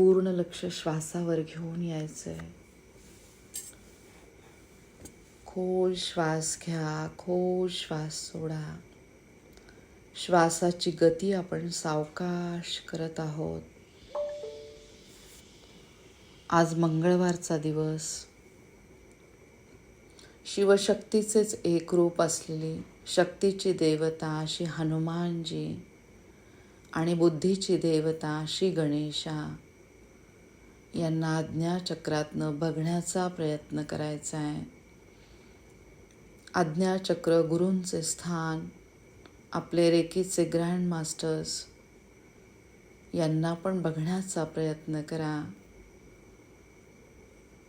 पूर्ण लक्ष श्वासावर घेऊन यायचं आहे खोल श्वास घ्या खोल श्वास सोडा. श्वासाची गती आपण सावकाश करत आहोत. आज मंगळवारचा दिवस. शिवशक्तीचेच एक रूप असलेली शक्तीची देवता श्री हनुमानजी आणि बुद्धीची देवता श्री गणेशा यांना आज्ञाचक्रातनं बघण्याचा प्रयत्न करायचा आहे. आज्ञाचक्र गुरूंचे स्थान आपले रेकीचे ग्रँड मास्टर्स यांना पण बघण्याचा प्रयत्न करा.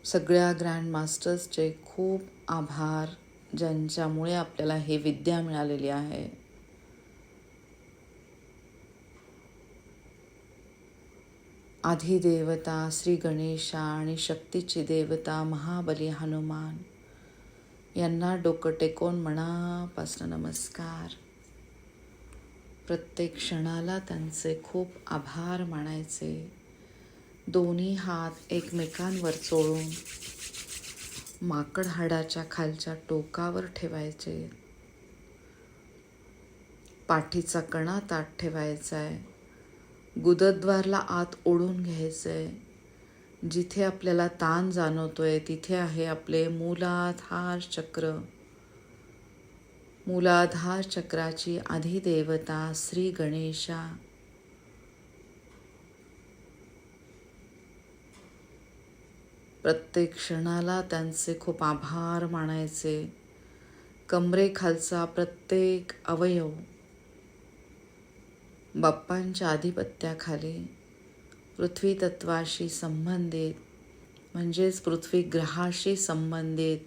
सगळ्या ग्रँड मास्टर्सचे खूप आभार ज्यांच्यामुळे आपल्याला हे विद्या मिळालेली आहे. आधिदेवता श्री गणेशा आणि शक्तीची देवता महाबली हनुमान. यांना डोकं टेकून मनापासून नमस्कार. प्रत्येक क्षणाला त्यांचे खूप आभार मानायचे. दोन्ही हात एकमेकांवर चोळून माकड हाडाच्या खालच्या टोकावर ठेवायचे. पाठीचा कणा ताट ठेवायचा आहे गुदद्वारला आत ओढून घ्यायचं आहे जिथे आपल्याला ताण जाणवतोय तिथे आहे आपले मूलाधार चक्र. मूलाधार चक्राची अधिदेवता श्री गणेशा. प्रत्येक क्षणाला त्यांचे खूप आभार मानायचे. कमरेखालचा प्रत्येक अवयव बाप्पांच्या आधिपत्याखाली पृथ्वी तत्वाशी संबंधित म्हणजेच पृथ्वी ग्रहाशी संबंधित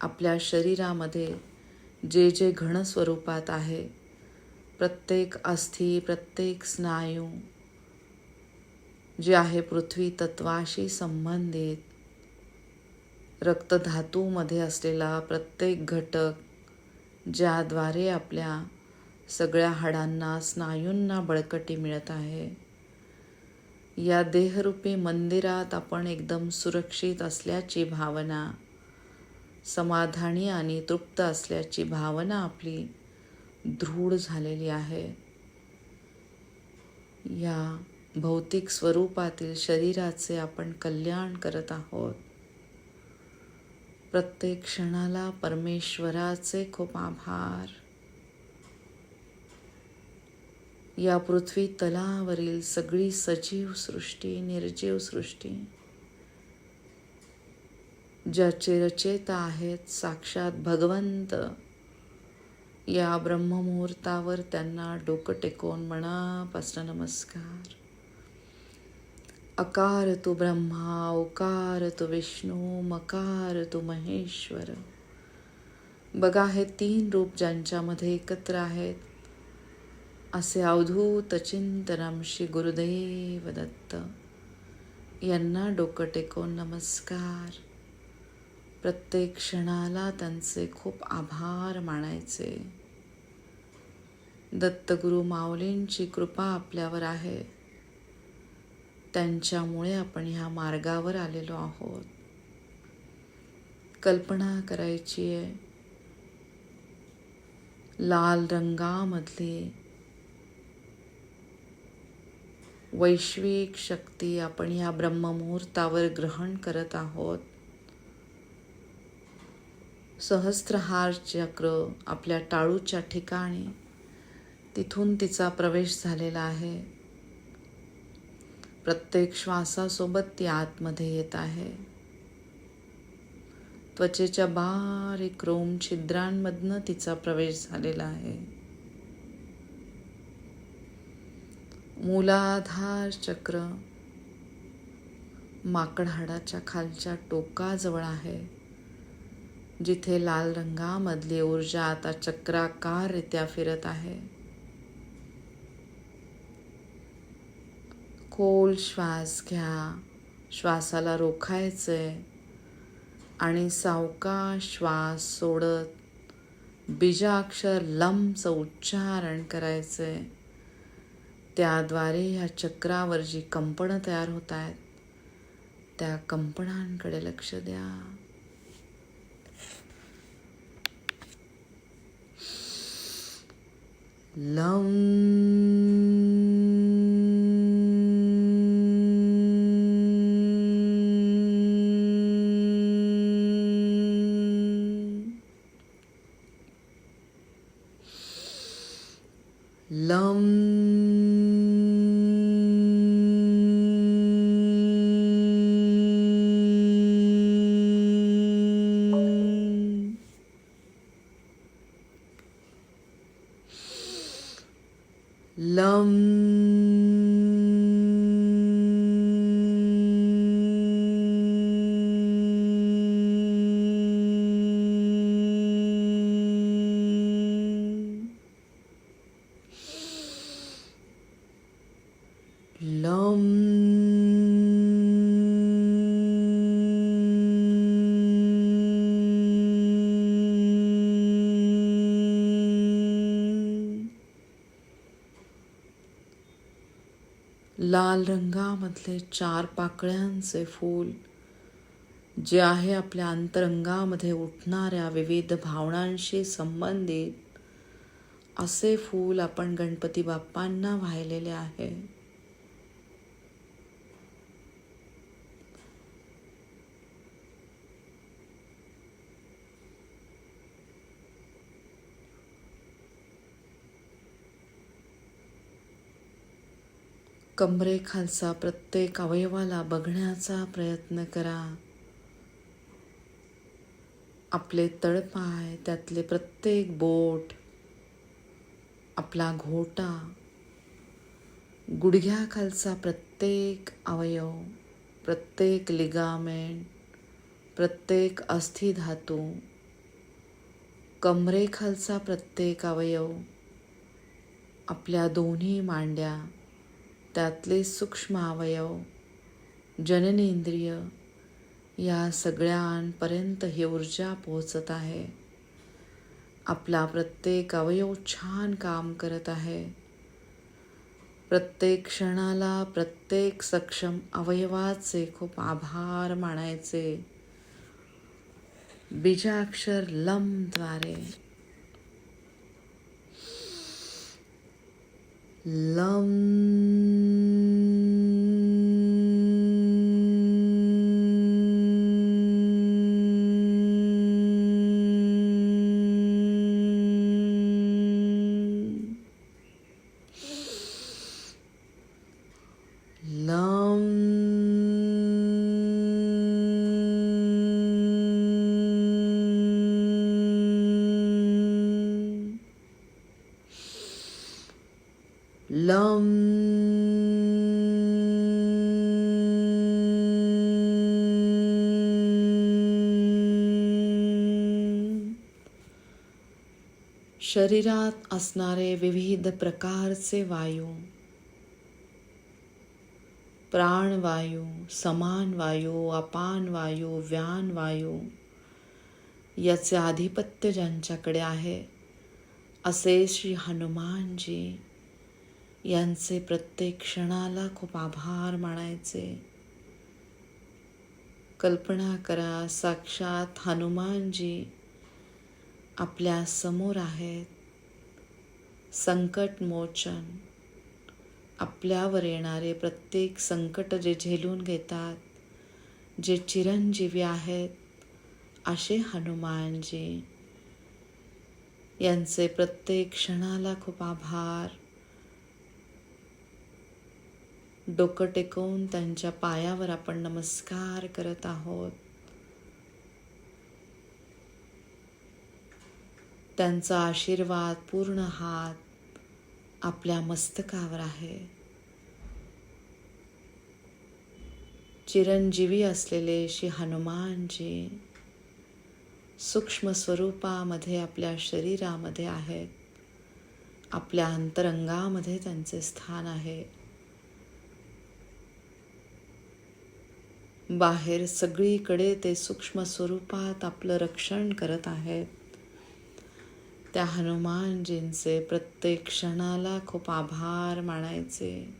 आपल्या शरीरामध्ये जे जे घनस्वरूपात आहे प्रत्येक अस्थि प्रत्येक स्नायू जे आहे पृथ्वी तत्वाशी संबंधित रक्तधातूमध्ये असलेला प्रत्येक घटक ज्याद्वारे आपल्या सगळ्या हाडांना स्नायूंना बळकटी मिळत आहे. या देहरूपी मंदिरात आपण एकदम सुरक्षित असल्याची भावना समाधानी आणि तृप्त असल्याची भावना आपली दृढ झालेली आहे. या भौतिक स्वरूपातील शरीराचे आपण कल्याण करत आहोत. प्रत्येक क्षणाला परमेश्वराचे खूप आभार. या पृथ्वी तलावरील सगळी सजीव सृष्टी निर्जीव सृष्टी ज्याचे रचेता आहेत साक्षात भगवंत या ब्रह्ममुहूर्तावर त्यांना डोकं टेकवून मनापासून नमस्कार. अकार तू ब्रह्मा ओकार तू विष्णू मकार तू महेश्वर. बघा हे तीन रूप ज्यांच्यामध्ये एकत्र आहेत असे अवधूत चिंतनम श्री गुरुदेव दत्त यांना डोकं टेकवून नमस्कार. प्रत्येक क्षणाला त्यांचे खूप आभार मानायचे. दत्तगुरु माऊलींची कृपा आपल्यावर आहे. त्यांच्यामुळे आपण ह्या मार्गावर आलेलो आहोत. कल्पना करायची आहे. लाल रंगामधली वैश्विक शक्ती आपण या ब्रह्ममुहूर्तावर ग्रहण करत आहोत. सहस्त्रहार चक्र आपल्या टाळूच्या ठिकाणी. तिथून तिचा प्रवेश झालेला आहे. प्रत्येक श्वासासोबत ती आतमध्ये येत आहे. त्वचेच्या बारीक रोम छिद्रांमधनं तिचा प्रवेश झालेला आहे. मूलाधार चक्र माकड हाडाच्या खालच्या टोकाजवळ आहे जिथे लाल रंगामधली ऊर्जा आता चक्राकाररित्या फिरत आहे. खोल श्वास घ्या श्वासाला रोखायचंय आणि सावका श्वास सोडत बीजाक्षर लमचं उच्चारण करायचंय त्याद्वारे ह्या चक्रावर जी कंपनं तयार होत आहेत त्या कंपनांकडे लक्ष द्या. लम Lum. लाल रंगामधले चार पाकळ्यांचे फूल जे आहे आपल्या अंतरंगामध्ये उठणाऱ्या विविध भावनांशी संबंधित असे फूल आपण गणपती बाप्पांना वाहिलेले आहे. कमरेखालचा प्रत्येक अवयवाला बघण्याचा प्रयत्न करा. आपले तळपाय त्यातले प्रत्येक बोट आपला घोटा गुडघ्याखालचा प्रत्येक अवयव प्रत्येक लिगामेंट प्रत्येक अस्थिधातू कमरेखालचा प्रत्येक अवयव आपल्या दोन्ही मांड्या त्यातले सूक्ष्म अवयव जननेंद्रिय या सगळ्यांपर्यंत ही ऊर्जा पोहोचत आहे. आपला प्रत्येक अवयव छान काम करत आहे. प्रत्येक क्षणाला प्रत्येक सक्षम अवयवाचे खूप आभार मानायचे. बीजाक्षर लमद्वारे. लम शरीरात असणारे विविध प्रकारचे वायू प्राणवायू समान वायू अपान वायू व्यान वायू याचे आधिपत्य ज्यांच्याकडे आहे असे श्री हनुमानजी यांचे प्रत्येक क्षणाला खूप आभार मानायचे. कल्पना करा साक्षात हनुमानजी आपल्यासमोर आहेत. संकट मोचन. आपल्यावर येणारे प्रत्येक संकट जे झेलून घेतात जे चिरंजीवी आहेत असे हनुमानजी. यांचे प्रत्येक क्षणाला खूप आभार. डोकं टेकवून त्यांच्या पायावर आपण नमस्कार करत आहोत. त्यांचा आशीर्वाद पूर्ण हात आपल्या मस्तकावर आहे. चिरंजीवी असलेले श्री हनुमानजी सूक्ष्म स्वरूपामध्ये आपल्या शरीरामध्ये आहेत. आपल्या अंतरंगामध्ये त्यांचे स्थान आहे. बाहेर सगळीकडे ते सूक्ष्म स्वरूपात आपलं रक्षण करत आहेत. त्या हनुमानजींचे प्रत्येक क्षणाला खूप आभार मानायचे.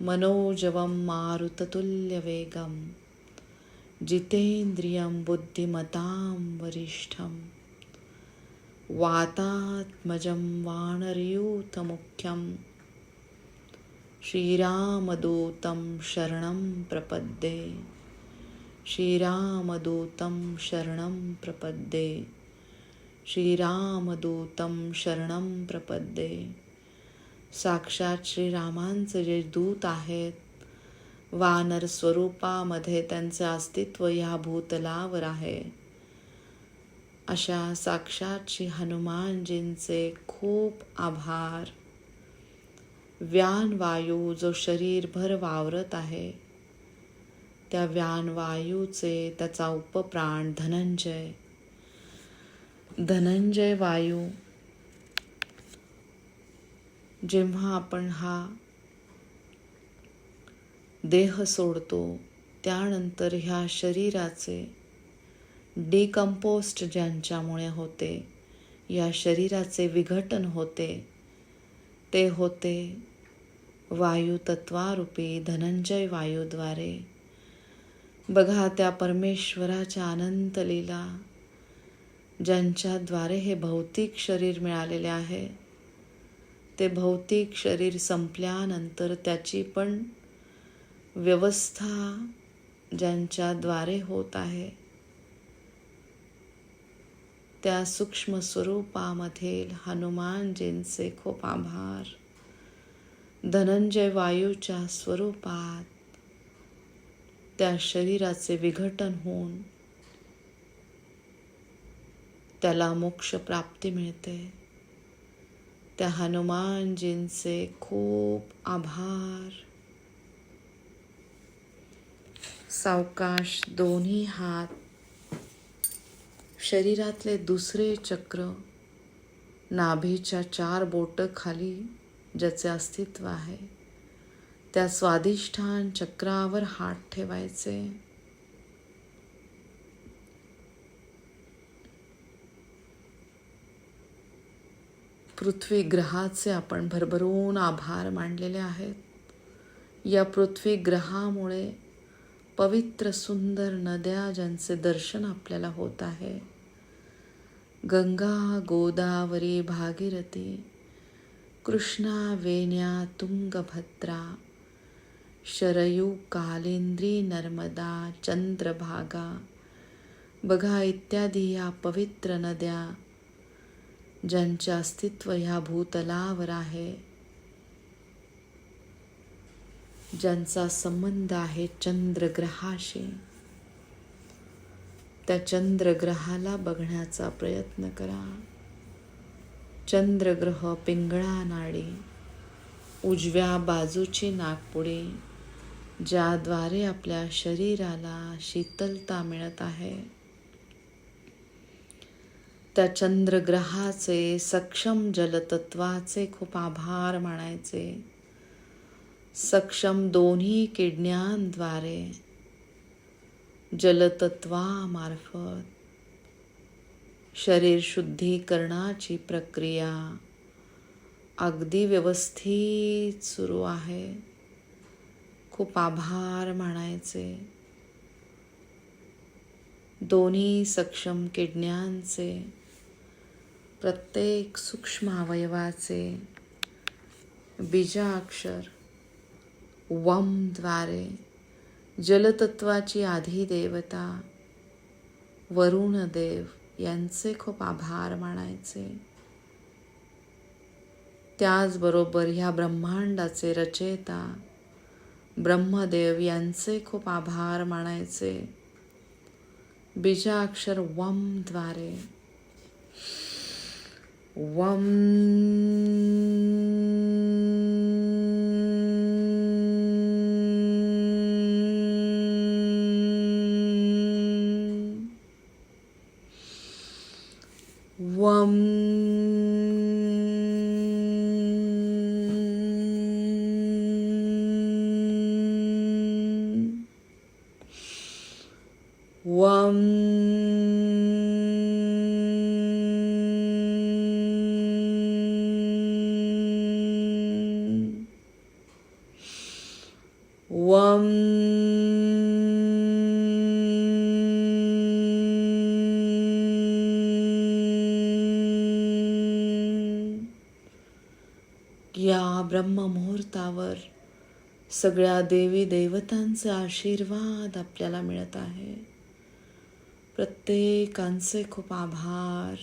मनोजवम मारुततुल्य वेगम जितेंद्रियं बुद्धिमतां वरिष्ठं वातात्मजं वानरयूथमुख्यं श्रीरामदूतं शरणं प्रपद्ये श्रीरामदूतं शरणं प्रपद्ये। श्रीरामदूतम शरणम प्रपद्ये. साक्षात श्रीरामांचे जे दूत आहेत वानर स्वरूपामध्ये त्यांचं अस्तित्व ह्या भूतलावर आहे. अशा साक्षात श्री हनुमानजींचे खूप आभार. व्यान वायू जो शरीरभर वावरत आहे त्या व्यानवायूचे त्याचा उपप्राण धनंजय. धनंजय वायू. जेव्हा आपण हा देह सोडतो त्यानंतर ह्या शरीराचे डिकम्पोस्ट ज्यांच्यामुळे होते या शरीराचे विघटन होते ते होते वायुतत्वारूपी धनंजय वायूद्वारे. बघा त्या परमेश्वराच्या अनंत लीला. ज्यांच्याद्वारे हे भौतिक शरीर मिळालेले आहे. ते भौतिक शरीर संपल्यानंतर त्याची पण व्यवस्था ज्यांच्याद्वारे होत आहे. त्या सूक्ष्म स्वरूपामधील हनुमानजींचे खूप आभार. धनंजय वायूच्या स्वरूपात त्या शरीराचे विघटन होऊन त्याला मोक्ष प्राप्ती मिळते. त्या हनुमानजींचे खूप आभार. सावकाश दोन्ही हात शरीरातले दुसरे चक्र नाभीच्या चार बोट खाली ज्याचे अस्तित्व आहे त्या स्वादिष्ठान चक्रावर हात ठेवायचे. पृथ्वी ग्रहाचे आपण भरभरून आभार मानलेले आहेत. या पृथ्वी ग्रहामुळे पवित्र सुंदर नद्या ज्यांचे दर्शन आपल्याला होत आहे गंगा गोदावरी भागीरथी कृष्णा वेण्या तुंगभद्रा शरयू कालिंद्री नर्मदा चंद्रभागा बघा इत्यादी या पवित्र नद्या ज्यांचे अस्तित्व ह्या भूतलावर आहे. ज्यांचा संबंध आहे चंद्रग्रहाशी. त्या चंद्रग्रहाला बघण्याचा प्रयत्न करा. चंद्रग्रह पिंगळा नाडी उजव्या बाजूची नागपुडी ज्याद्वारे आपल्या शरीराला शीतलता मिळत आहे. त्या चंद्रग्रहाचे सक्षम जलतत्वाचे खूप आभार मानायचे. सक्षम दोन्ही किडण्यांद्वारे जलतत्वामार्फत शरीर शुद्धीकरणाची प्रक्रिया अगदी व्यवस्थित सुरू आहे. खूप आभार मानायचे. दोन्ही सक्षम किडण्यांचे प्रत्येक सूक्ष्म अवयवाचे बीजाक्षर वमद्वारे जलतत्वाची आधी देवता वरुणदेव यांचे खूप आभार मानायचे. त्याचबरोबर ह्या ब्रह्मांडाचे रचेता ब्रह्मदेव यांचे खूप आभार मानायचे. बीजाक्षर वमद्वारे वम वम या ब्रह्ममुहूर्तावर सगळ्या देवी देवतांचे आशीर्वाद आपल्याला मिळत आहे. प्रत्येकांचे खूप आभार.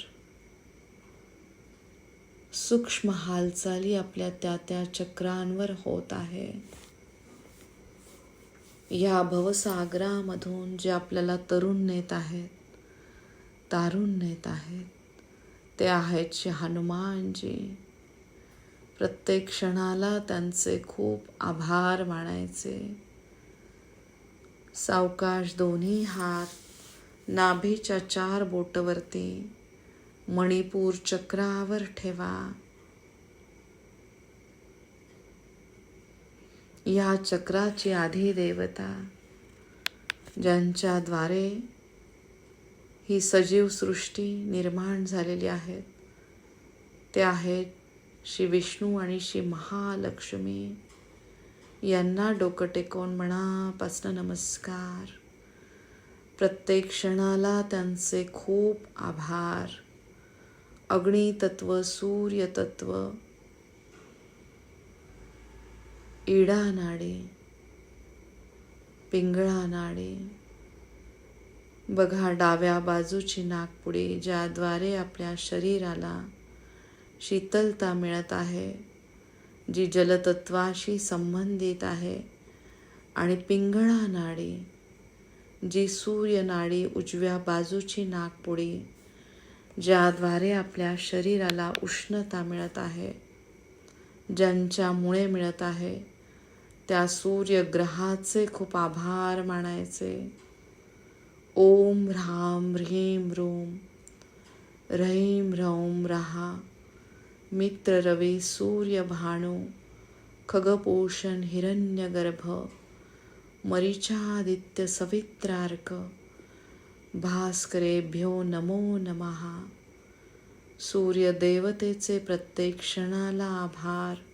सूक्ष्म हालचाली आपल्या त्या त्या चक्रांवर होत आहे या भवसागरामधून जे आपल्याला तरुण नेत आहेत तारून नेत आहेत ते आहेत श्री हनुमानजी. प्रत्येक क्षणाला त्यांचे खूप आभार मानायचे. सावकाश दोन्ही हात नाभीच्या चार बोटवरती मणिपूर चक्रावर ठेवा. या चक्राची आधी देवता ज्यांच्याद्वारे ही सजीव सृष्टी निर्माण झालेली आहेत ते आहेत श्री विष्णू आणि श्री महालक्ष्मी. यांना डोकं टेकवून मनापासनं नमस्कार. प्रत्येक क्षणाला त्यांचे खूप आभार. अग्नितत्व सूर्यतत्व इडा नाडी पिंगळा नाडी. बघा डाव्या बाजूची नागपुडी ज्याद्वारे आपल्या शरीराला शीतलता मिळत आहे जी जलतत्वाशी संबंधित आहे. आणि पिंगळा नाडी जी सूर्यनाडी उजव्या बाजूची नागपुडी ज्याद्वारे आपल्या शरीराला उष्णता मिळत आहे ज्यांच्यामुळे मिळत आहे. त्या सूर्यग्रहाचे खूप आभार मानायचे. ओम ह्राम ह्रीम रोम रहीम रौम रहा मित्र रवे सूर्य भाणू खगपोषण हिरण्यगर्भ मरिचादित्य सवित्रार्क भास्करेभ्यो नमो नमहा सूर्यदेवतेचे प्रत्येक क्षणाला आभार.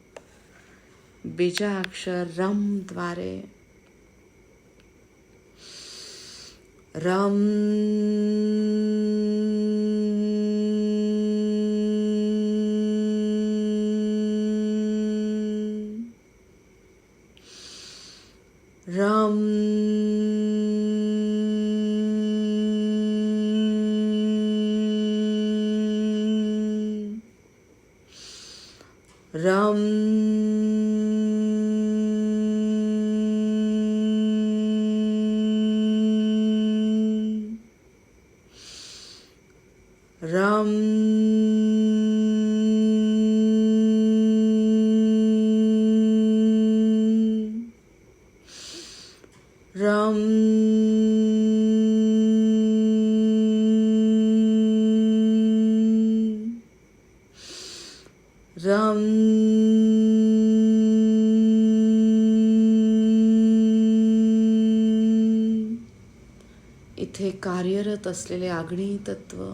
बीजाक्षर रमद्वारे रम रम कार्यरत असलेले अग्नी तत्व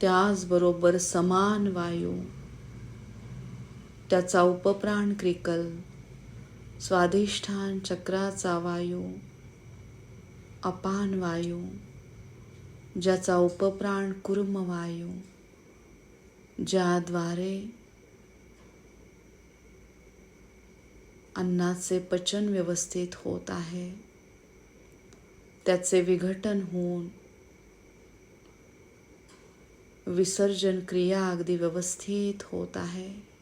त्याचबरोबर समान वायू त्याचा उपप्राण क्रिकल स्वाधिष्ठान चक्राचा वायू अपान वायू ज्याचा उपप्राण कुर्म वायू ज्याद्वारे अन्नाचे पचन व्यवस्थित होत आहे. त्याचे विघटन होऊन विसर्जन क्रिया अगदी व्यवस्थित होत आहे.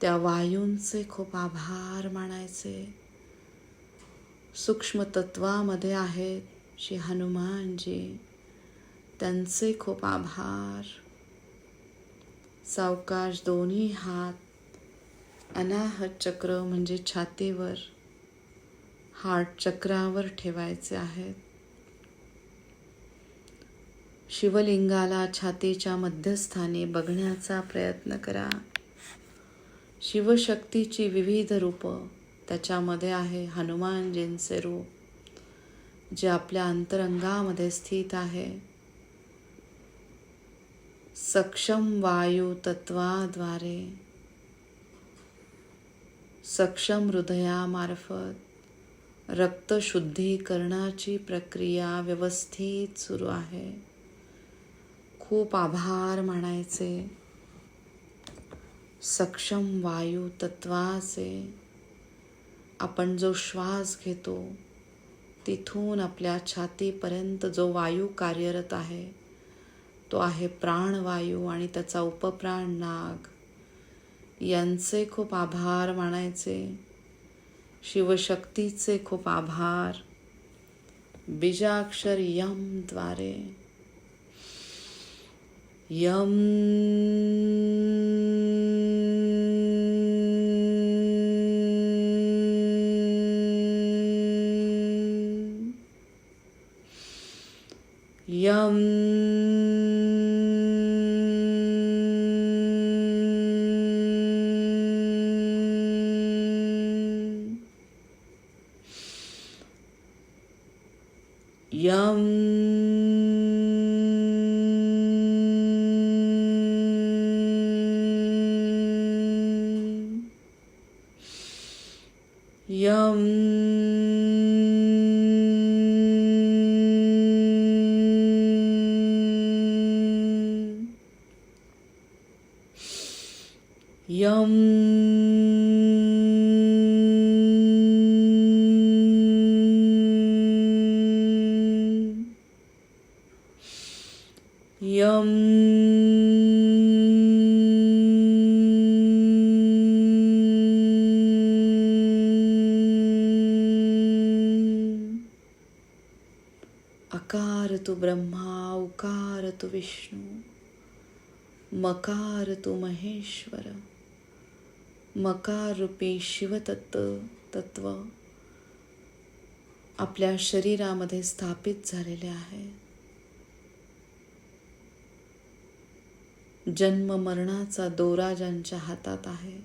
त्या वायूंचे खूप आभार मानायचे. सूक्ष्म तत्वामध्ये आहेत श्री हनुमानजी. त्यांचे खूप आभार. सावकाश दोन्ही हात अनाहत चक्र म्हणजे छातीवर हार्ट चक्रावर ठेवायचे आहेत. शिवलिंगाला छातीच्या मध्यस्थानी बघण्याचा प्रयत्न करा. शिवशक्तीची विविध रूपं त्याच्यामध्ये आहे हनुमानजींचे रूप जे आपल्या अंतरंगामध्ये स्थित आहे. सक्षम वायू तत्वाद्वारे सक्षम हृदयामार्फत रक्तशुद्धीकरणाची प्रक्रिया व्यवस्थित सुरू आहे. खूप आभार म्हणायचे. सक्षम वायू तत्वाचे आपण जो श्वास घेतो तिथून आपल्या छातीपर्यंत जो वायू कार्यरत आहे तो आहे प्राणवायू आणि त्याचा उपप्राण नाग. यांचे खूप आभार मानायचे शिवशक्तीचे खूप आभार. बीजाक्षर यमद्वारे यम यम अकार तु ब्रह्मा उकार तु विष्णू मकार तु महेश्वर मकार रूपी शिवतत्व तत्व आपल्या शरीरामध्ये स्थापित झालेले आहे. जन्म मरणाचा दोरा ज्यांच्या हातात आहे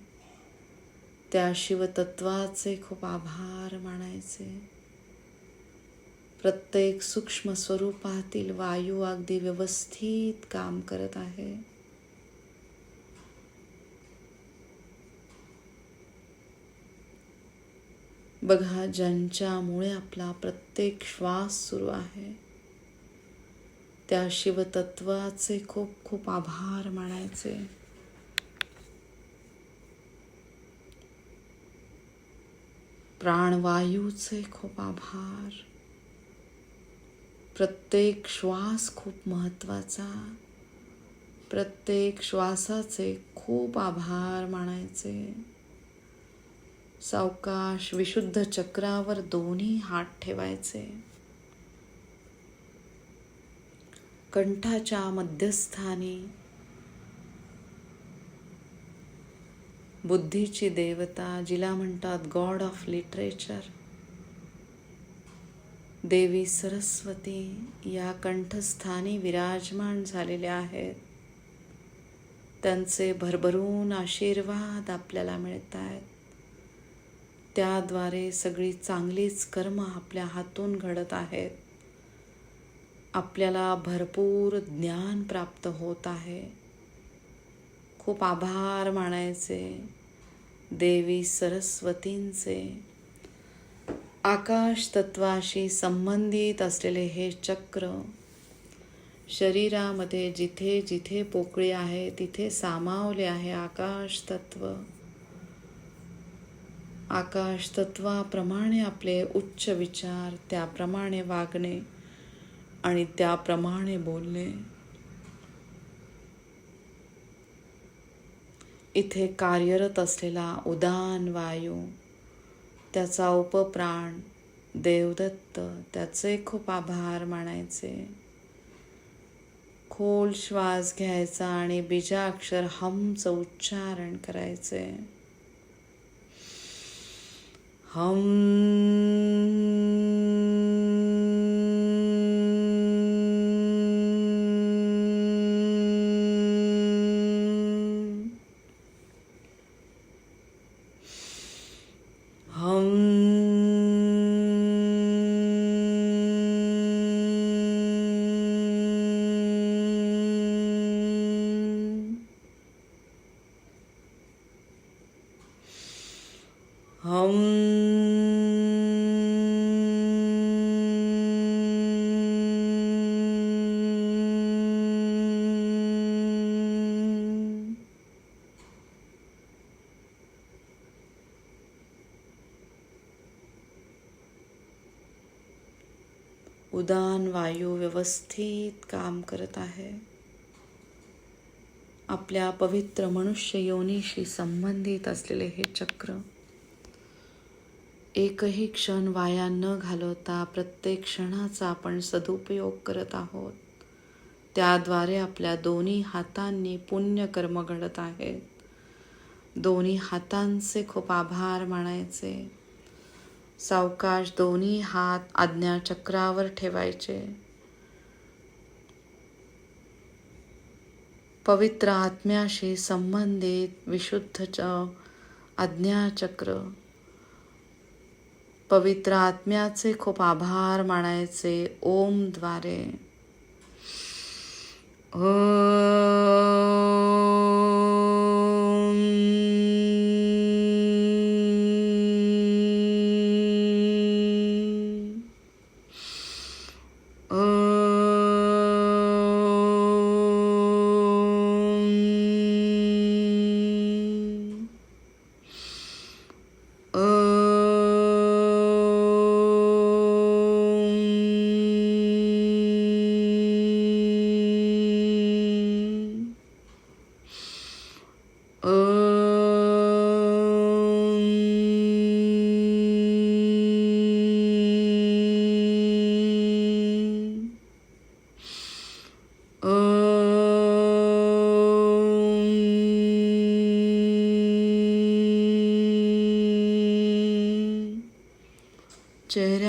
त्या शिवतत्वाचे खूप आभार मानायचे. प्रत्येक सूक्ष्म स्वरूपातील वायू अगदी व्यवस्थित काम करत आहे. बघा ज्यांच्यामुळे आपला प्रत्येक श्वास सुरू आहे त्या शिवतत्वाचे खूप खूप आभार मानायचे. प्राणवायूचे खूप आभार. प्रत्येक श्वास खूप महत्त्वाचा प्रत्येक श्वासाचे खूप आभार मानायचे. सावकाश विशुद्ध चक्रावर दोन्ही हात ठेवायचे. कंठाच्या मध्यस्थानी. बुद्धीची देवता जिला म्हणतात गॉड ऑफ लिटरेचर देवी सरस्वती या कंठस्थानी विराजमान झालेल्या आहेत. त्यांचे भरभरून आशीर्वाद आपल्याला मिळत आहेत. त्याद्वारे सगळी चांगलीच कर्म आपल्या हातून घडत आहेत. आपल्याला भरपूर ज्ञान प्राप्त होत आहे. खूप आभार मानायचे. देवी सरस्वतींचे. आकाश तत्वाशी संबंधित असलेले हे चक्र शरीरामध्ये जिथे जिथे पोकळी आहे तिथे सामावले आहे आकाश तत्व. आकाश तत्वाप्रमाणे आपले उच्च विचार त्याप्रमाणे वागणे. आणि त्याप्रमाणे बोलणे. इथे कार्यरत असलेला उदान वायू त्याचा उपप्राण देवदत्त त्याचे खूप आभार मानायचे. खोल श्वास घ्यायचा आणि बीजाक्षर हमचं उच्चारण करायचे. हम उदान वायू व्यवस्थित काम करत आहे. आपल्या पवित्र मनुष्य योनीशी संबंधित असलेले हे चक्र. एकही क्षण वाया न घालवता प्रत्येक क्षणाचा आपण सदुपयोग करत आहोत. त्याद्वारे आपल्या दोन्ही हातांनी पुण्यकर्म घडत आहेत. दोन्ही हातांचे खूप आभार मानायचे. सावकाश दोन्ही हात आज्ञाचक्रावर ठेवायचे. पवित्र आत्म्याशी संबंधित विशुद्ध च आज्ञाचक्र. पवित्र आत्म्याचे खूप आभार मानायचे ओमद्वारे ओ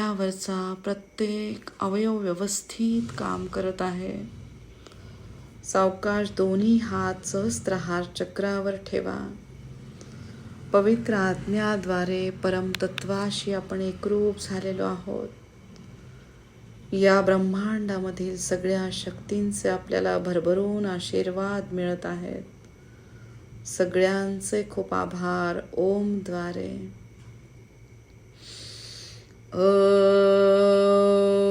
त्यावरचा प्रत्येक अवयव व्यवस्थित काम करत आहे. सावकाश दोन्ही हात सहस्त्रहार चक्रावर ठेवा. पवित्र आज्ञाद्वारे परमतत्वाशी आपण एकरूप झालेलो आहोत. या ब्रह्मांडामधील सगळ्या शक्तींचे आपल्याला भरभरून आशीर्वाद मिळत आहेत. सगळ्यांचे खूप आभार. ओमद्वारे Oh.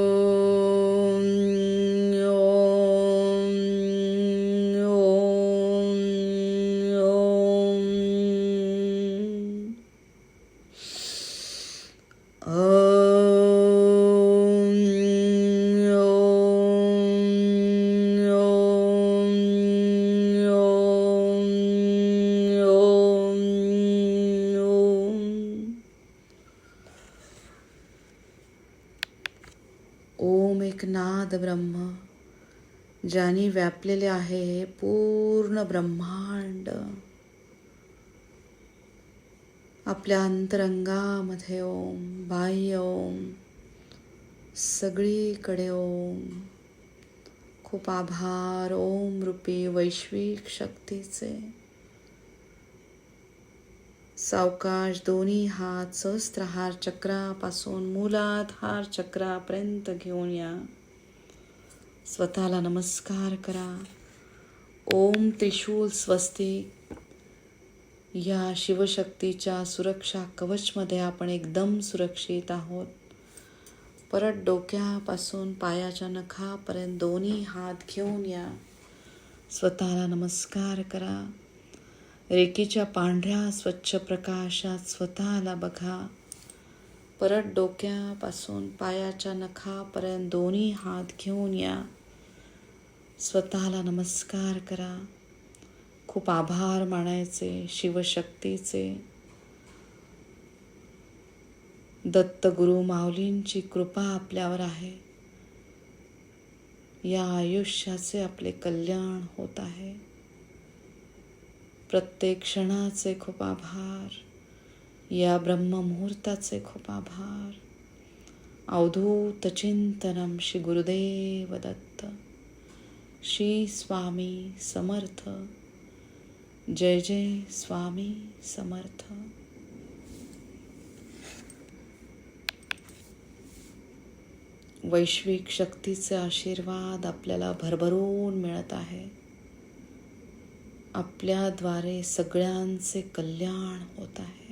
नाद ब्रह्म ज्याने व्यापलेले आहे हे पूर्ण ब्रह्मांड. आपल्या अंतरंगामध्ये ओम बाह्य ओम सगळीकडे ओम. खूप आभार ओम रूपी वैश्विक शक्तीचे. सावकाश दोन्ही हात सहस्त्रहार चक्रापासून मूलाधार चक्रापर्यंत घेऊन या. स्वतःला नमस्कार करा. ओम त्रिशूल स्वस्तिक या शिवशक्तीच्या सुरक्षा कवचमध्ये आपण एकदम सुरक्षित आहोत. परत डोक्यापासून पायाच्या नखापर्यंत दोन्ही हात घेऊन या. स्वतःला नमस्कार करा. रेकीच्या पांढऱ्या स्वच्छ प्रकाशात स्वतःला बघा. परत डोक्यापासून पायाच्या नखापर्यंत दोन्ही हात घेऊन या. स्वतःला नमस्कार करा. खूप आभार मानायचे शिवशक्तीचे. दत्तगुरु माऊलींची कृपा आपल्यावर आहे. या आयुष्याचे आपले कल्याण होत आहे. प्रत्येक क्षणाचे खूप आभार. या ब्रह्ममुहूर्ताचे खूप आभार. अवधूत चिंतनम श्री गुरुदेव दत्त श्री स्वामी समर्थ. जय जय स्वामी समर्थ. वैश्विक शक्तीचे आशीर्वाद आपल्याला भरभरून मिळत आहे. आपल्याद्वारे सगळ्यांचे कल्याण होत आहे.